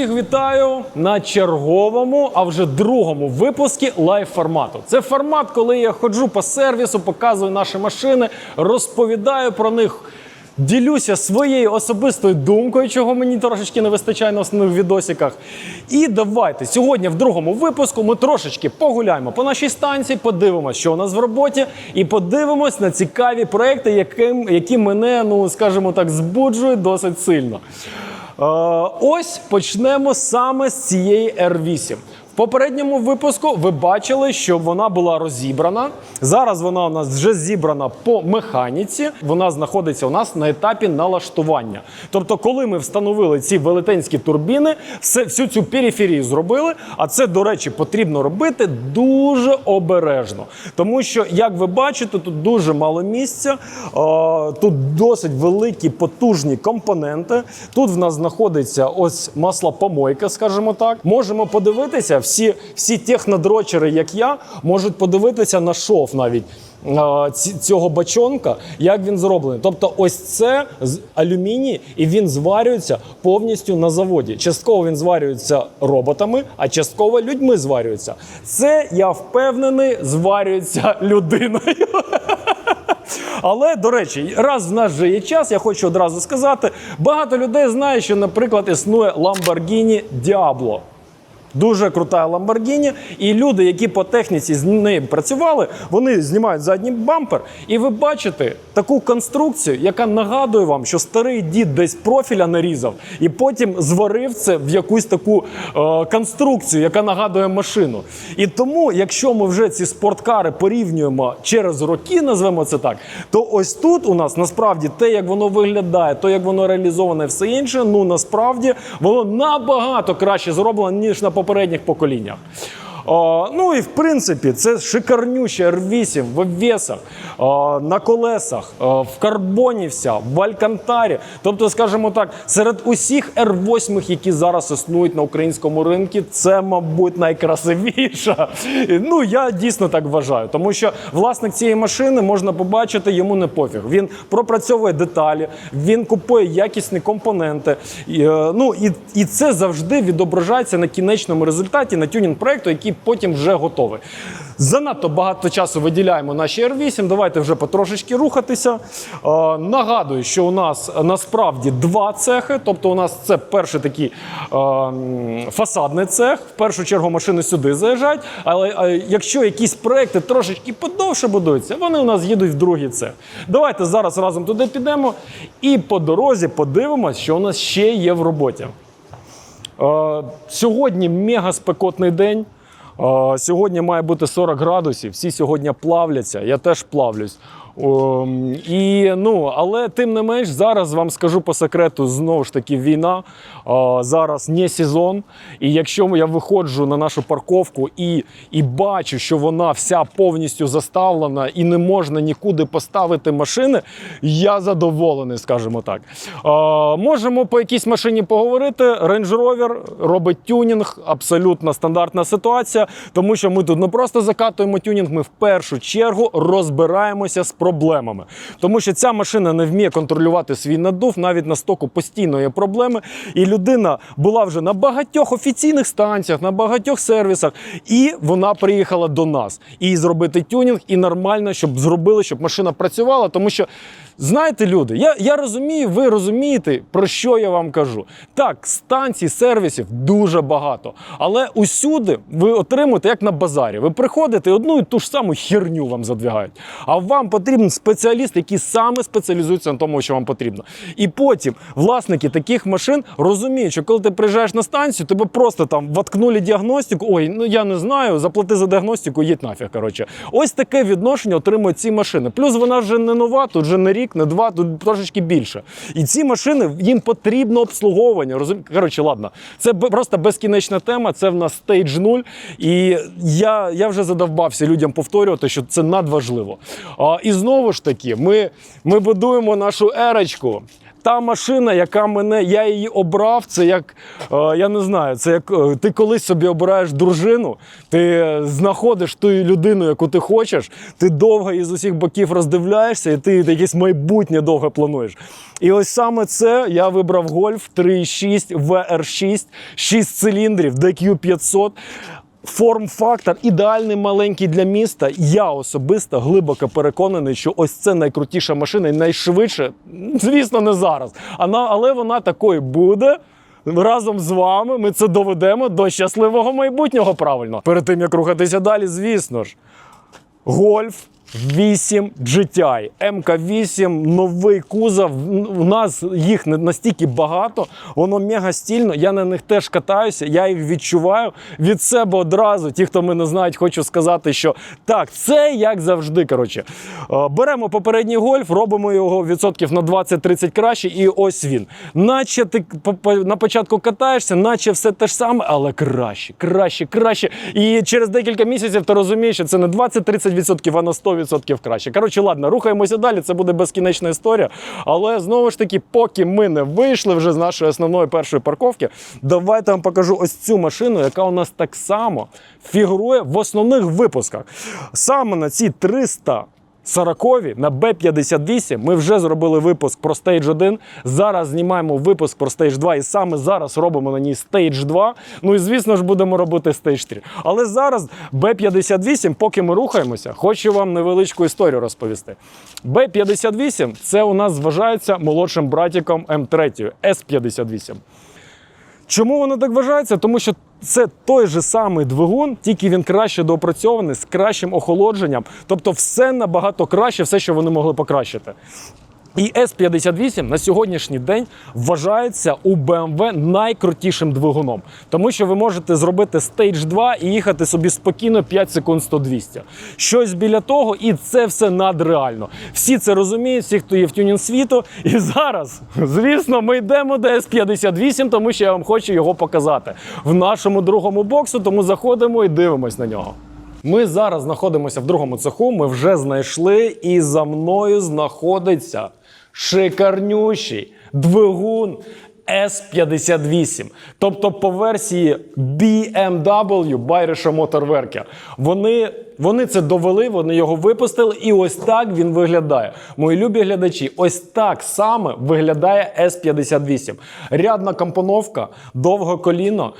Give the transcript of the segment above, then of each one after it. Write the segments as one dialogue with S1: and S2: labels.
S1: Всіх вітаю на черговому, а вже другому випуску лайв формату. Це формат, коли я ходжу по сервісу, показую наші машини, розповідаю про них. Ділюся своєю особистою думкою, чого мені трошечки не вистачає на основних відосиках. І давайте сьогодні, в другому випуску, ми трошечки погуляємо по нашій станції, подивимося, що у нас в роботі, і подивимось на цікаві проекти, яким, які мене, ну скажімо так, збуджують досить сильно. Е, ось почнемо саме з цієї R8. Попередньому випуску ви бачили, що вона була розібрана. Зараз вона у нас вже зібрана по механіці. Вона знаходиться у нас на етапі налаштування. Тобто, коли ми встановили ці велетенські турбіни, всю цю периферію зробили. А це, до речі, потрібно робити дуже обережно. Тому що, як ви бачите, тут дуже мало місця, тут досить великі потужні компоненти. Тут в нас знаходиться ось маслопомойка, скажімо так. Можемо подивитися, всі, всі технодрочери, як я, можуть подивитися на шов навіть. Цього бачонка, як він зроблений. Тобто, ось це з алюміній, і він зварюється повністю на заводі. Частково він зварюється роботами, а частково людьми зварюється. Це я впевнений, зварюється людиною. Але до речі, раз в нас вже є час, я хочу одразу сказати: багато людей знає, що, наприклад, існує Lamborghini Diablo. Дуже крута Lamborghini. І люди, які по техніці з нею працювали, вони знімають задній бампер, і ви бачите таку конструкцію, яка нагадує вам, що старий дід десь профіля нарізав, і потім зварив це в якусь таку е, конструкцію, яка нагадує машину. І тому, якщо ми вже ці спорткари порівнюємо через роки, назвемо це так, то ось тут у нас насправді те, як воно виглядає, то як воно реалізоване, все інше, ну насправді воно набагато краще зроблено, ніж на попередніх поколіннях. Ну і в принципі, це шикарнюча R8 в обвесах, на колесах, в карбоні вся, в алькантарі. Тобто, скажімо так, серед усіх R8, які зараз існують на українському ринку, це, мабуть, найкрасивіша. Ну, я дійсно так вважаю, тому що власник цієї машини можна побачити, йому не пофіг. Він пропрацьовує деталі, він купує якісні компоненти. Е, ну і, і це завжди відображається на кінечному результаті на тюнінг проекту, який потім вже готовий. Занадто багато часу виділяємо нашій R8. Давайте вже потрошечки рухатися. Е, нагадую, що у нас насправді два цехи. Тобто, у нас це перший такий е, фасадний цех. В першу чергу машини сюди заїжджають. Але е, якщо якісь проекти трошечки подовше будуються, вони у нас їдуть в другий цех. Давайте зараз разом туди підемо і по дорозі подивимось, що у нас ще є в роботі. Сьогодні мега спекотний день. Сьогодні має бути 40 градусів. Всі сьогодні плавляться. Я теж плавлюсь. І, ну, але тим не менш, зараз вам скажу по секрету, знову ж таки, війна. Зараз не сезон. І якщо я виходжу на нашу парковку і, і бачу, що вона вся повністю заставлена і не можна нікуди поставити машини, я задоволений, скажімо так. Можемо по якійсь машині поговорити. Range Rover робить тюнінг, абсолютно стандартна ситуація, тому що ми тут не просто закатуємо тюнінг, ми в першу чергу розбираємося з проблемами. Тому що ця машина не вміє контролювати свій надув, навіть на стоку постійно є проблеми. І людина була вже на багатьох офіційних станціях, на багатьох сервісах, і вона приїхала до нас. І зробити тюнінг, і нормально, щоб зробили, щоб машина працювала, тому що. Знаєте, люди, я, я розумію, ви розумієте, про що я вам кажу. Так, станцій, сервісів дуже багато, але усюди ви отримуєте як на базарі. Ви приходите одну і ту ж саму херню вам задвигають. А вам потрібен спеціаліст, який саме спеціалізується на тому, що вам потрібно. І потім власники таких машин розуміють, що коли ти приїжджаєш на станцію, тебе просто там воткнули діагностику. Ой, ну я не знаю, заплати за діагностику, їдь нафіг. Коротше, ось таке відношення отримують ці машини. Плюс вона вже не нова, тут вже не рік, не два, тут трошечки більше. І ці машини їм потрібно обслуговування. Розум... Коротше, ладно, це просто безкінечна тема. Це в нас стейдж 0. І я, я вже задовбався людям повторювати, що це надважливо. А, і знову ж таки, ми, ми будуємо нашу ерочку. Та машина, яка мене, я її обрав, це як, е, я не знаю, це як е, ти колись собі обираєш дружину, ти знаходиш ту людину, яку ти хочеш, ти довго із усіх боків роздивляєшся, і ти якесь майбутнє довго плануєш. І ось саме це я вибрав Golf 3.6 VR6, 6 циліндрів, DQ500. Форм-фактор ідеальний маленький для міста. Я особисто глибоко переконаний, що ось це найкрутіша машина і найшвидше, звісно, не зараз. Але вона такою буде. Разом з вами ми це доведемо до щасливого майбутнього. Правильно. Перед тим як рухатися далі, звісно ж. Гольф 8 GTI, МК8, новий кузов. У нас їх не настільки багато, воно мега стільно. Я на них теж катаюся, я їх відчуваю від себе одразу. Ті, хто мене знають, хочу сказати, що так, це як завжди. Коротше, Е, беремо попередній гольф, робимо його відсотків на 20-30 краще, і ось він. Наче ти на початку катаєшся, наче все те ж саме, але краще, краще, краще. І через декілька місяців ти розумієш, що це не 20-30%, а на 100% краще. Коротше, ладно, рухаємося далі. Це буде безкінечна історія. Але знову ж таки, поки ми не вийшли вже з нашої основної першої парковки, давайте вам покажу ось цю машину, яка у нас так само фігурує в основних випусках. Саме на ці 300 40 на B58 ми вже зробили випуск про Stage 1. Зараз знімаємо випуск про Stage 2 і саме зараз робимо на ній Stage 2. Ну і звісно ж будемо робити Stage 3. Але зараз B58, поки ми рухаємося, хочу вам невеличку історію розповісти. B58 це у нас вважається молодшим братіком М3 S58. Чому воно так вважається? Тому що це той же самий двигун, тільки він краще доопрацьований з кращим охолодженням. Тобто, все набагато краще, все, що вони могли покращити. І S58 на сьогоднішній день вважається у BMW найкрутішим двигуном, тому що ви можете зробити Stage 2 і їхати собі спокійно 5 секунд 100-200. Щось біля того, і це все надреально. Всі це розуміють, всі, хто є в тюнінг світу. І зараз, звісно, ми йдемо до S58, тому що я вам хочу його показати в нашому другому боксу. Тому заходимо і дивимось на нього. Ми зараз знаходимося в другому цеху. Ми вже знайшли, і за мною знаходиться шикарнющий двигун S58. Тобто по версії BMW Bayerischer Motorwerke. Вони, вони це довели, вони його випустили, і ось так він виглядає. Мої любі глядачі, ось так саме виглядає S58. Рядна компоновка, довге коліно,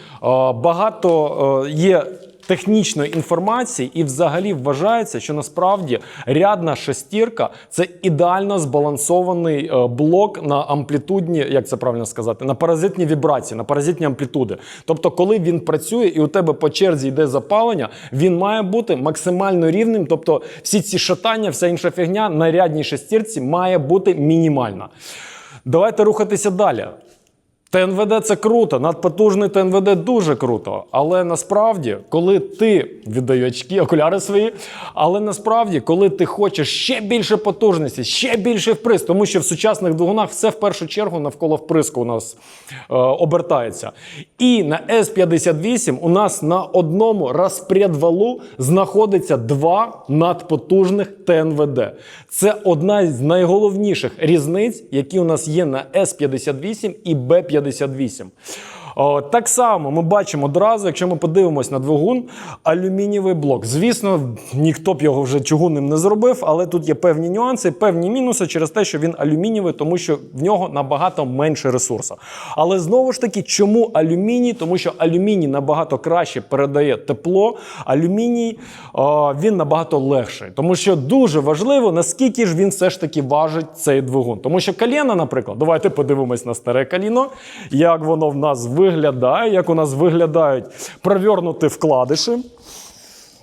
S1: багато е, є технічної інформації, і взагалі вважається, що насправді рядна шестірка це ідеально збалансований е, блок на амплітудні, як це правильно сказати, на паразитні вібрації, на паразитні амплітуди. Тобто, коли він працює і у тебе по черзі йде запалення, він має бути максимально рівним. Тобто, всі ці шатання, вся інша фігня на рядній шестірці має бути мінімальна. Давайте рухатися далі. ТНВД це круто, надпотужний ТНВД дуже круто. Але насправді, коли ти віддаю очки, окуляри свої, але насправді, коли ти хочеш ще більше потужності, ще більше вприск, тому що в сучасних двигунах все в першу чергу навколо вприску у нас е, обертається. І на С-58 у нас на одному розпредвалу знаходиться два надпотужних ТНВД. Це одна з найголовніших різниць, які у нас є на С-58 і Б-58. О, так само ми бачимо одразу, якщо ми подивимось на двигун, алюмінієвий блок. Звісно, ніхто б його вже чугунним не зробив, але тут є певні нюанси, певні мінуси через те, що він алюмінієвий, тому що в нього набагато менше ресурсу. Але знову ж таки, чому алюміній? Тому що алюміній набагато краще передає тепло. Алюміній він набагато легший, тому що дуже важливо, наскільки ж він все ж таки важить цей двигун. Тому що коліна, наприклад, давайте подивимось на старе коліно, як воно в нас як у нас виглядають провернуті вкладиші.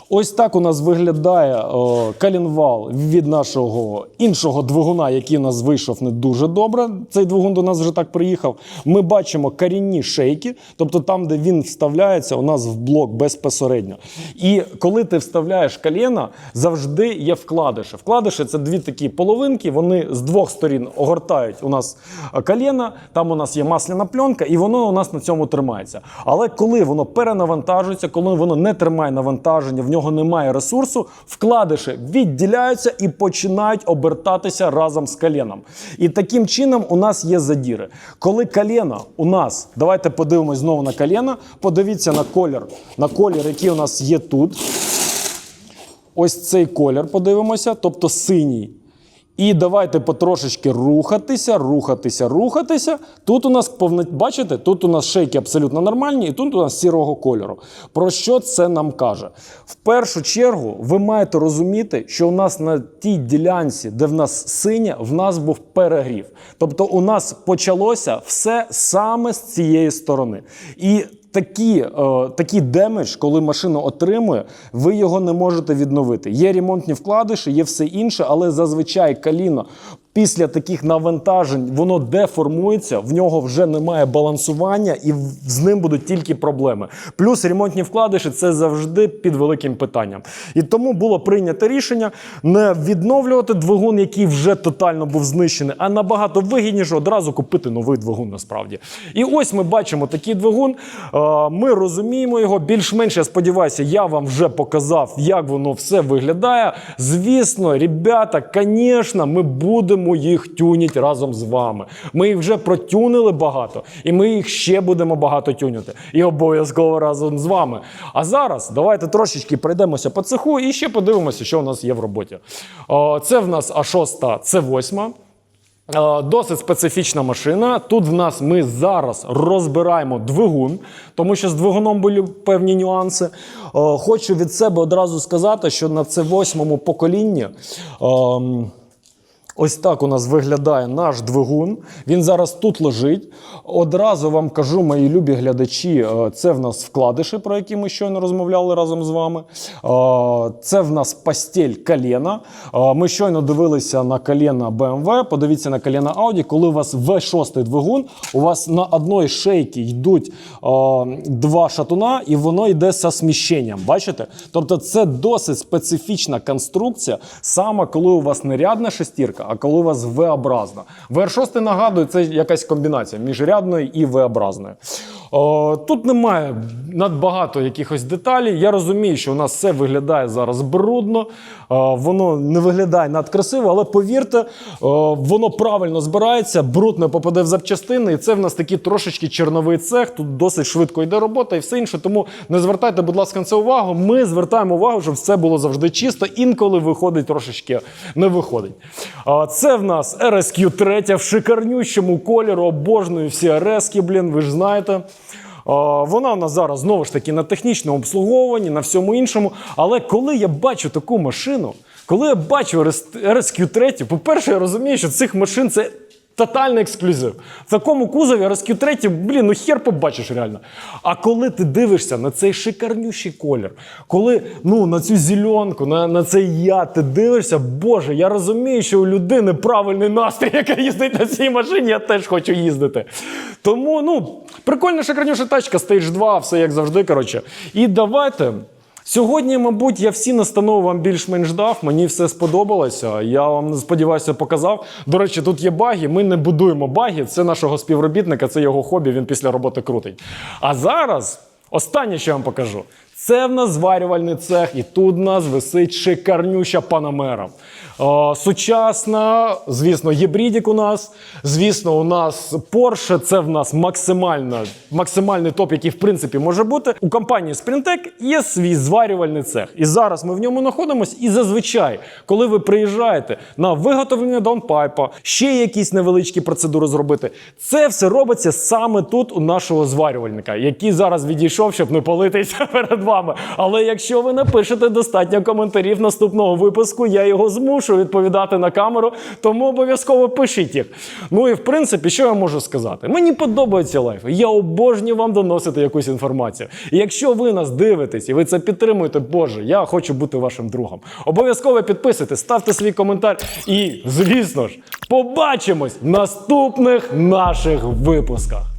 S1: Ось так у нас виглядає о, калінвал від нашого іншого двигуна, який у нас вийшов не дуже добре. Цей двигун до нас вже так приїхав. Ми бачимо корінні шейки, тобто там, де він вставляється, у нас в блок безпосередньо. І коли ти вставляєш коліна, завжди є вкладиші. Вкладиші це дві такі половинки, вони з двох сторін огортають у нас коліна, там у нас є масляна пленка, і воно у нас на цьому тримається. Але коли воно перенавантажується, коли воно не тримає навантаження, в нього нього немає ресурсу, вкладиші відділяються і починають обертатися разом з коленом. І таким чином у нас є задіри. Коли колено у нас, давайте подивимось знову на колено, подивіться на колір, на колір, який у нас є тут. Ось цей колір подивимося, тобто синій. І давайте потрошечки рухатися, рухатися, рухатися. Тут у нас бачите, тут у нас шейки абсолютно нормальні, і тут у нас сірого кольору. Про що це нам каже? В першу чергу ви маєте розуміти, що у нас на тій ділянці, де в нас синя, в нас був перегрів. Тобто у нас почалося все саме з цієї сторони. І такі, е, такий демедж, коли машина отримує, ви його не можете відновити. Є ремонтні вкладиші, є все інше, але зазвичай каліно після таких навантажень воно деформується, в нього вже немає балансування, і з ним будуть тільки проблеми. Плюс ремонтні вкладиші це завжди під великим питанням. І тому було прийнято рішення не відновлювати двигун, який вже тотально був знищений, а набагато вигідніше одразу купити новий двигун насправді. І ось ми бачимо такий двигун. Ми розуміємо його. Більш-менш, я сподіваюся, я вам вже показав, як воно все виглядає. Звісно, ребята, звісно, ми будемо їх тюнити разом з вами. Ми їх вже протюнили багато, і ми їх ще будемо багато тюнити. І обов'язково разом з вами. А зараз давайте трошечки пройдемося по цеху і ще подивимося, що у нас є в роботі. Це в нас А6, це 8. Е, Досить специфічна машина. Тут в нас ми зараз розбираємо двигун, тому що з двигуном були певні нюанси. Е, Хочу від себе одразу сказати, що на це восьмому поколінні. Ось так у нас виглядає наш двигун. Він зараз тут лежить. Одразу вам кажу, мої любі глядачі, е, це в нас вкладиші, про які ми щойно розмовляли разом з вами. Е, Це в нас постіль колена. Е, Ми щойно дивилися на колена BMW, подивіться на колена Audi. Коли у вас V6 двигун, у вас на одної шейки йдуть два шатуна, і воно йде зі сміщенням. Бачите? Тобто це досить специфічна конструкція, саме коли у вас не рядна шестірка, а коли у вас V-образна. VR6 нагадую, це якась комбінація між рядною і V-образною. Тут немає надбагато якихось деталей. Я розумію, що у нас все виглядає зараз брудно, воно не виглядає надкрасиво, але повірте, воно правильно збирається, бруд не попаде в запчастини, і це в нас такий трошечки черновий цех. Тут досить швидко йде робота і все інше. Тому не звертайте, будь ласка, на це увагу. Ми звертаємо увагу, щоб все було завжди чисто. Інколи виходить трошечки не виходить. Це в нас RSQ 3 в шикарнющому кольору. Обожнюю всі RSQ, блін, ви ж знаєте. Вона у нас зараз знову ж таки на технічному обслуговуванні, на всьому іншому. Але коли я бачу таку машину, коли я бачу RSQ 3, по-перше, я розумію, що цих машин це. Тотальний ексклюзив. В такому кузові RSQ 3, блін, ну хер побачиш реально. А коли ти дивишся на цей шикарнющий колір, коли ну, на цю зеленку, на, на цей яд, ти дивишся, боже, я розумію, що у людини правильний настрій, яка їздить на цій машині, я теж хочу їздити. Тому, ну, прикольна шикарнюща тачка, Stage 2, все як завжди. коротше. І давайте. Сьогодні, мабуть, я всі настанови вам більш-менш дав. Мені все сподобалося. Я вам сподіваюся показав. До речі, тут є баги. Ми не будуємо баги. Це нашого співробітника, це його хобі. Він після роботи крутить. А зараз останнє, що я вам покажу. Це в нас зварювальний цех, і тут в нас висить шикарнюща панамера. Е, сучасна, звісно, гібридік у нас. Звісно, у нас Porsche, це в нас максимально, максимальний топ, який в принципі може бути. У компанії Sprintec є свій зварювальний цех. І зараз ми в ньому знаходимося. І зазвичай, коли ви приїжджаєте на виготовлення даунпайпа, ще якісь невеличкі процедури зробити, це все робиться саме тут у нашого зварювальника, який зараз відійшов, щоб не палитися перед вами. Але якщо ви напишете достатньо коментарів наступного випуску, я його змушу відповідати на камеру, тому обов'язково пишіть їх. Ну і в принципі, що я можу сказати? Мені подобаються лайфи. Я обожнюю вам доносити якусь інформацію. І якщо ви нас дивитесь і ви це підтримуєте, Боже, я хочу бути вашим другом. Обов'язково підписуйтесь, ставте свій коментар. І, звісно ж, побачимось в наступних наших випусках.